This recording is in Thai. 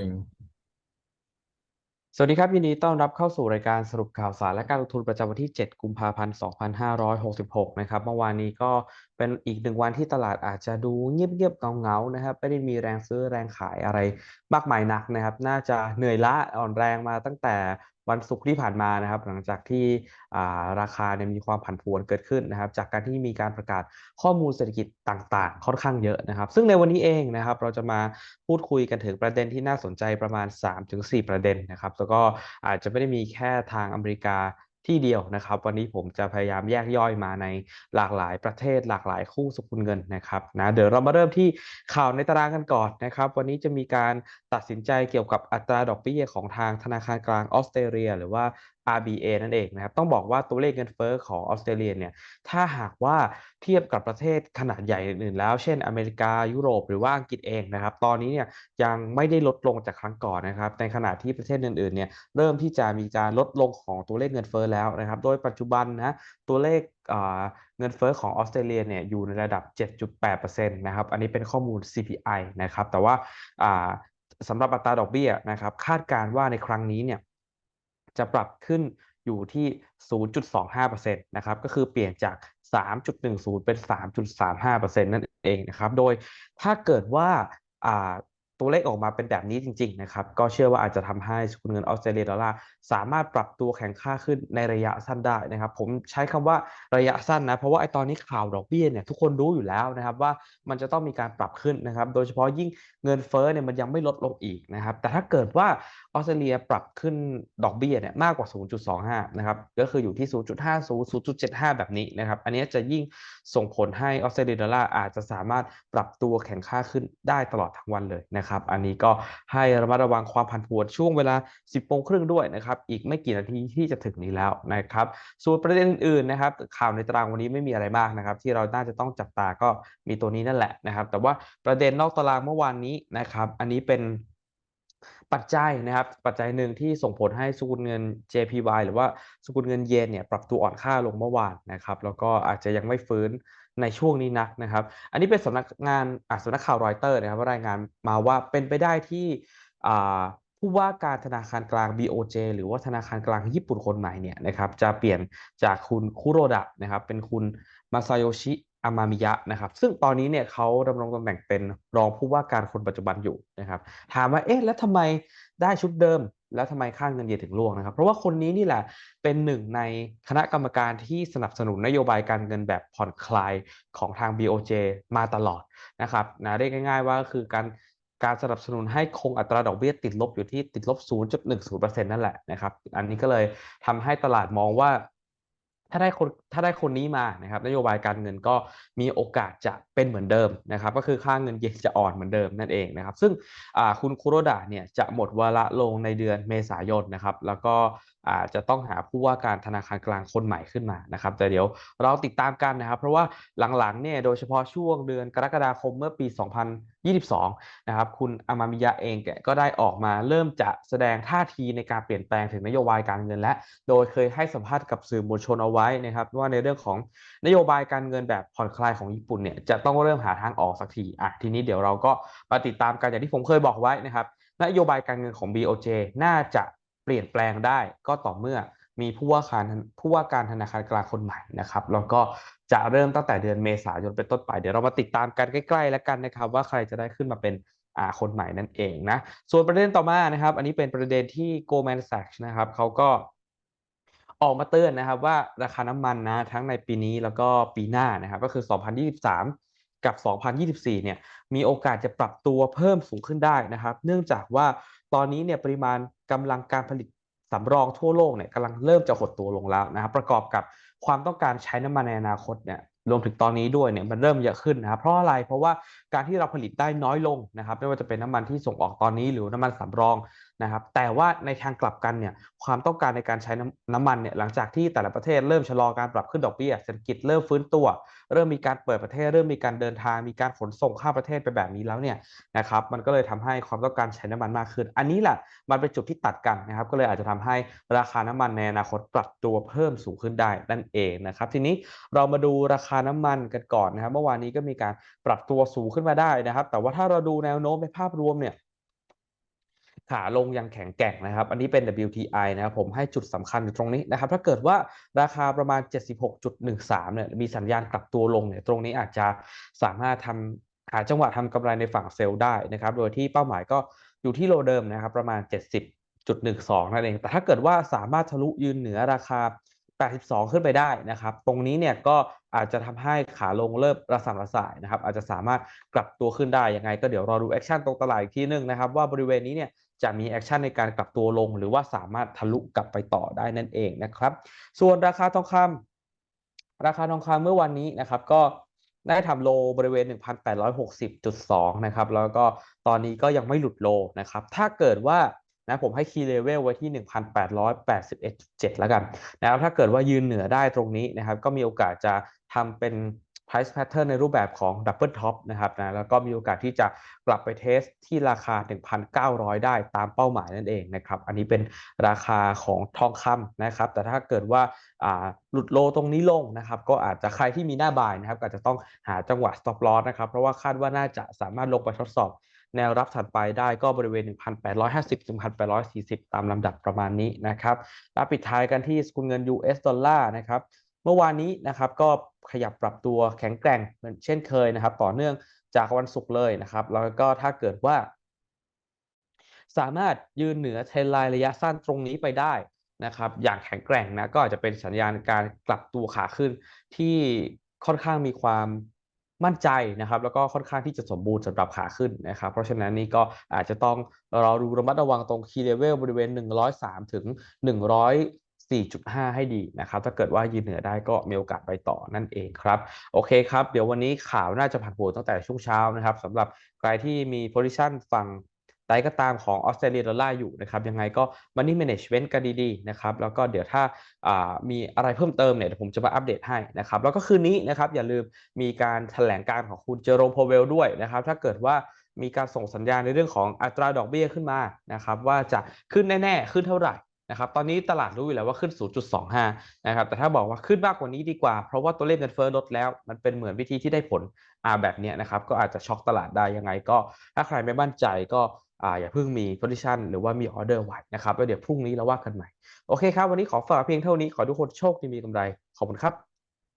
นึ่งสวัสดีครับ ยินดีต้อนรับเข้าสู่รายการสรุปข่าวสารและการลงทุนประจำวันที่ 7 กุมภาพันธ์ 2566 นะครับ เมื่อวานนี้ก็ เป็นอีกหนึ่งวันที่ตลาดอาจจะดูเงียบๆเงาๆนะครับไม่ได้มีแรงซื้อแรงขายอะไรมากมายนักนะครับ น่าจะเหนื่อยล้าอ่อนแรงมาตั้งแต่วันศุกร์ที่ผ่านมานะครับ หลังจากที่ราคาเนี่ยมีความผันผวนเกิดขึ้นนะครับ จากการที่มีการประกาศข้อมูลเศรษฐกิจต่างๆ ค่อนข้างเยอะนะครับ ซึ่งในวันนี้เองนะครับ เราจะมาพูดคุยกันถึงประเด็นที่น่าสนใจประมาณ 3-4 ประเด็นนะครับ แล้วก็อาจจะไม่ได้มีแค่ทางอเมริกา ที่เดียวนะครับ วันนี้ผมจะพยายามแยกย่อยมาในหลากหลายประเทศ หลากหลายคู่สกุลเงินนะครับนะเดี๋ยวเรามาเริ่มที่ข่าวในตารางกันก่อนนะครับ วันนี้จะมีการตัดสินใจเกี่ยวกับอัตราดอกเบี้ยของทางธนาคารกลางออสเตรเลีย หรือว่า RBA นั่นเองนะครับ ต้องบอกว่าตัวเลขเงินเฟ้อของออสเตรเลียเนี่ยถ้าหากว่าเทียบกับประเทศขนาดใหญ่อื่นๆแล้ว เช่นอเมริกายุโรปหรือว่าอังกฤษเองนะครับ ตอนนี้เนี่ยยังไม่ได้ลดลงจากครั้งก่อนนะครับ ในขณะที่ประเทศอื่นๆเนี่ยเริ่มที่จะมีการลดลงของตัวเลขเงินเฟ้อแล้วนะครับ โดยปัจจุบันนะตัวเลขเงินเฟ้อของออสเตรเลียเนี่ยอยู่ในระดับ 7.8%นะครับ อันนี้เป็นข้อมูล CPI นะครับ แต่ว่าสำหรับอัตราดอกเบี้ยนะครับ คาดการว่าในครั้งนี้เนี่ย จะปรับขึ้นอยู่ที่ 0.25%นะครับ ก็คือเปลี่ยนจาก 3.10 เป็น 3.35%นั่นเองนะครับ โดยถ้าเกิดว่าตัวเลขออกมาเป็นแบบนี้จริง ๆ นะครับ ก็เชื่อว่าอาจจะทำให้สกุลเงินออสเตรเลียดอลลาร์สามารถปรับตัวแข็งค่าขึ้นในระยะสั้นได้นะครับ ผมใช้คำว่าระยะสั้นนะ เพราะว่าไอ้ตอนนี้ข่าวดอกเบี้ยเนี่ยทุกคนรู้อยู่แล้วนะครับว่ามันจะต้องมีการปรับขึ้นนะครับ โดยเฉพาะยิ่งเงินเฟ้อเนี่ยมันยังไม่ลดลงอีกนะครับ แต่ถ้าเกิดว่าออสเตรเลียปรับขึ้นดอกเบี้ยเนี่ยมากกว่า 0.25 นะครับ ก็คืออยู่ที่ 0.50 0.75 แบบนี้นะครับ อันนี้จะยิ่งส่งผลให้ออสเตรเลียดอลลาร์อาจจะสามารถปรับตัวแข็งค่าขึ้นได้ตลอดทั้งวันเลยนะครับ อันนี้ก็ให้ระมัดระวังความผันผวนช่วงเวลา 10โมงครึ่งด้วยนะครับ อีกไม่กี่นาทีที่จะถึงนี้แล้วนะครับ ส่วนประเด็นอื่นๆนะครับข่าวในตารางวันนี้ไม่มีอะไรมากนะครับ ที่เราน่าจะต้องจับตาก็มีตัวนี้นั่นแหละนะครับ แต่ว่าประเด็นนอกตารางเมื่อวานนี้นะครับ อันนี้เป็น ปัจจัยนะครับ ปัจจัยหนึ่งที่ส่งผลให้สกุลเงิน JPY หรือว่าสกุลเงินเยนเนี่ยปรับตัวอ่อนค่าลงเมื่อวานนะครับ แล้วก็อาจจะยังไม่ฟื้นในช่วงนี้นักนะครับ อันนี้เป็นสำนักงานสำนักข่าวรอยเตอร์นะครับรายงานมาว่าเป็นไปได้ที่ผู้ว่าการธนาคารกลาง BOJ หรือว่าธนาคารกลางญี่ปุ่นคนใหม่เนี่ยนะครับจะเปลี่ยนจากคุณคุโรดะนะครับเป็นคุณมาซาโยชิ อามามิยะนะครับซึ่งตอนนี้เนี่ยเขาดำรงตำแหน่งเป็นรองผู้ว่าการคนปัจจุบันอยู่นะครับถามว่าเอ๊ะแล้วทำไมได้ชุดเดิม แล้วทำไมค่างเงินเยนถึงร่วงนะครับ เพราะว่าคนนี้นี่แหละเป็นหนึ่งในคณะกรรมการที่สนับสนุนนโยบายการเงินแบบผ่อนคลายของทาง BOJ มาตลอดนะครับนะเรียกง่ายๆว่าคือการการสนับสนุนให้คงอัตราดอกเบี้ยติดลบอยู่ที่ติดลบ 0.10%นั่นแหละนะครับ อันนี้ก็เลยทำให้ตลาดมองว่า ถ้าได้คนถ้าได้คนนี้มานะครับนโยบายการเงินก็มีโอกาสจะเป็นเหมือนเดิมนะครับก็คือค่าเงินเยนจะอ่อนเหมือนเดิมนั่นเองนะครับซึ่งคุณคุโรดะเนี่ยจะหมดวาระลงในเดือนเมษายนนะครับแล้วก็อาจจะต้องหาผู้ว่าการธนาคารกลางคนใหม่ขึ้นมานะครับ แต่เดี๋ยวเราติดตามกันนะครับ เพราะว่าหลังๆเนี่ยโดยเฉพาะช่วงเดือนกรกฎาคมเมื่อปี 2022 นะครับ คุณอามามิยะเองก็ได้ออกมาเริ่มจะแสดงท่าทีในการเปลี่ยนแปลงถึงนโยบายการเงินและ โดยเคยให้สัมภาษณ์กับสื่อมวลชนเอาไว้นะครับ ว่าในเรื่องของนโยบายการเงินแบบผ่อนคลายของญี่ปุ่นเนี่ยจะต้องเริ่มหาทางออกสักทีอะทีนี้เดี๋ยวเราก็มาติดตามกันอย่างที่ผมเคยบอกไว้นะครับนโยบายการเงินของ BOJ น่าจะ ปลี่ยนแปลงได้ก็ต่อเมื่อมีผู้ว่าการผู้ว่าการธนาคารกลางคนใหม่นะครับแล้วก็จะเริ่มตั้งแต่เดือนเมษายนเป็นต้นไป เดี๋ยวเรามาติดตามกันใกล้ๆแล้วกันนะครับ ว่าใครจะได้ขึ้นมาเป็นคนใหม่นั่นเองนะ ส่วนประเด็นต่อมานะครับ อันนี้เป็นประเด็นที่ Goldman Sachs นะครับเขาก็ออกมาเตือนนะครับว่าราคาน้ำมันนะทั้งในปีนี้แล้วก็ปีหน้านะครับก็คือ 2023 กับ 2024 เนี่ยมีโอกาสจะปรับตัวเพิ่มสูงขึ้นได้นะครับ เนื่องจากว่าตอนนี้เนี่ยปริมาณ กำลังการผลิตสำรองทั่วโลกเนี่ยกำลังเริ่มจะหดตัวลงแล้วนะครับประกอบกับความต้องการใช้น้ำมันในอนาคตเนี่ยรวมถึงตอนนี้ด้วยเนี่ยมันเริ่มเยอะขึ้นนะครับเพราะอะไรเพราะว่าการที่เราผลิตได้น้อยลงนะครับไม่ว่าจะเป็นน้ำมันที่ส่งออกตอนนี้หรือน้ำมันสำรอง นะครับแต่ว่าในทางกลับกันเนี่ยความต้องการในการใช้น้ำนำมันเนี่ยหลังจากที่แต่ละประเทศเริ่มชะลอการปรับขึ้นดอกเบี้ยเศรษฐกิจเริ่มฟื้นตัว เริ่มมีการเปิดประเทศ เริ่มมีการเดินทางมีการขนส่งข้าประเทศไปแบบนี้แล้วเนี่ยนะครับมันก็เลยทำให้ความต้องการใช้น้ำมันมากขึ้น อันนี้แหละมันเป็นจุดที่ตัดกันนะครับก็เลยอาจจะทำให้ราคาน้ำมันในอนาคตปรับตัวเพิ่มสูงขึ้นได้นั่นเองนะครับทีนี้เรามาดูราคาน้ำมันกันก่อนนะครับเมื่อวานนี้ก็มีการปรับตัวสูงขึ้นมาได้นะครับแต่ว่าถ้าเราดูแนวโน้มในภาพรวมเนี่ย ขาลงยังแข็งแกร่งนะครับ อันนี้เป็น WTI นะครับผมให้จุดสำคัญอยู่ตรงนี้นะครับ ถ้าเกิดว่าราคาประมาณ 76.13 เนี่ยมีสัญญาณกลับตัวลงเนี่ยตรงนี้อาจจะสามารถทำหาจังหวะทำกำไรในฝั่งเซลล์ได้นะครับ โดยที่เป้าหมายก็อยู่ที่โลเดิมนะครับ ประมาณ 70.12 นั่นเอง แต่ถ้าเกิดว่าสามารถทะลุยืนเหนือราคา 82 ขึ้นไปได้นะครับ ตรงนี้เนี่ยก็อาจจะทำให้ขาลงเริ่มระส่ำระสายนะครับ อาจจะสามารถกลับตัวขึ้นได้ยังไง ก็เดี๋ยวรอดูแอคชั่นตรงตลาดอีกทีนึงนะครับ ว่าบริเวณนี้เนี่ย จะมีแอคชั่นในการกลับตัวลง หรือว่าสามารถทะลุกลับไปต่อได้นั่นเองนะครับ ส่วนราคาทองคำราคาทองคำเมื่อวันนี้นะครับก็ได้ทำโลบริเวณ 1,860.2 นะครับ แล้วก็ตอนนี้ก็ยังไม่หลุดโลนะครับ ถ้าเกิดว่านะผมให้คีย์เลเวลไว้ที่ 1,881.7 แล้วกันนะครับ ถ้าเกิดว่ายืนเหนือได้ตรงนี้นะครับ ก็มีโอกาสจะทำเป็น price pattern ในรูปแบบของ double top นะครับนะแล้วก็มีโอกาสที่จะกลับไปเทสที่ราคา 1,900 ได้ตามเป้าหมายนั่นเองนะครับ อันนี้เป็นราคาของทองคำนะครับ แต่ถ้าเกิดว่าหลุดโลตรงนี้ลงนะครับ ก็อาจจะใครที่มีหน้าบายนะครับ อาจจะต้องหาจังหวะ stop loss นะครับ เพราะว่าคาดว่าน่าจะสามารถลงไปทดสอบแนวรับถัดไปได้ก็บริเวณ 1,850ถึง1,840 ตามลำดับประมาณนี้นะครับแล้วปิดท้ายกันที่สกุลเงิน US ดอลลาร์นะครับ เมื่อวานนี้นะครับก็ขยับปรับตัวแข็งแกร่งเหมือนเช่นเคยนะครับ ต่อเนื่องจากวันศุกร์เลยนะครับ แล้วก็ถ้าเกิดว่า สามารถยืนเหนือเทรนไลน์ระยะสั้นตรงนี้ไปได้นะครับ อย่างแข็งแกร่งนะก็อาจจะเป็นสัญญาณการกลับตัวขาขึ้นที่ค่อนข้างมีความมั่นใจนะครับแล้วก็ค่อนข้างที่จะสมบูรณ์สำหรับขาขึ้นนะครับ เพราะฉะนั้นนี่ก็อาจจะต้องรอดูระมัดระวังตรงคีย์เลเวลบริเวณ 103 ถึง 4.5 ให้ดีนะครับ ถ้าเกิดว่ายืนเหนือได้ก็มีโอกาสไปต่อนั่นเองครับ โอเคครับ เดี๋ยววันนี้ข่าวน่าจะผันผวนตั้งแต่ช่วงเช้านะครับสำหรับใครที่มีโพซิชันฝั่งใดก็ตามของออสเตรเลียดอลลาร์อยู่นะครับยังไงก็ Money Management กันดีๆนะครับแล้วก็เดี๋ยวถ้ามีอะไรเพิ่มเติมเนี่ยเดี๋ยวผมจะมาอัปเดตให้นะครับแล้วก็คืนนี้นะครับอย่าลืมมีการแถลงการของคุณเจอโรมโพเวลด้วยนะครับถ้าเกิดว่ามีการส่งสัญญาณในเรื่องของอัตราดอกเบี้ยขึ้นมานะครับว่าจะขึ้นแน่ๆ ขึ้นเท่าไหร่ นะครับตอนนี้ตลาดรู้อยู่แล้วว่าขึ้น 0.25 นะครับแต่ถ้าบอกว่าขึ้นมากกว่านี้ดีกว่า เพราะว่าตัวเลขเงินเฟ้อลดแล้ว มันเป็นเหมือนวิธีที่ได้ผลอ่าแบบนี้นะครับก็อาจจะช็อกตลาดได้ยังไงก็ ถ้าใครไม่มั่นใจก็อ่าอย่าเพิ่งมี position หรือว่ามีออเดอร์ไว้นะครับแล้วเดี๋ยวพรุ่งนี้เราว่ากันใหม่ โอเคครับ วันนี้ขอฝากเพียงเท่านี้ขอทุกคนโชคดีมีกำไรขอบคุณครับ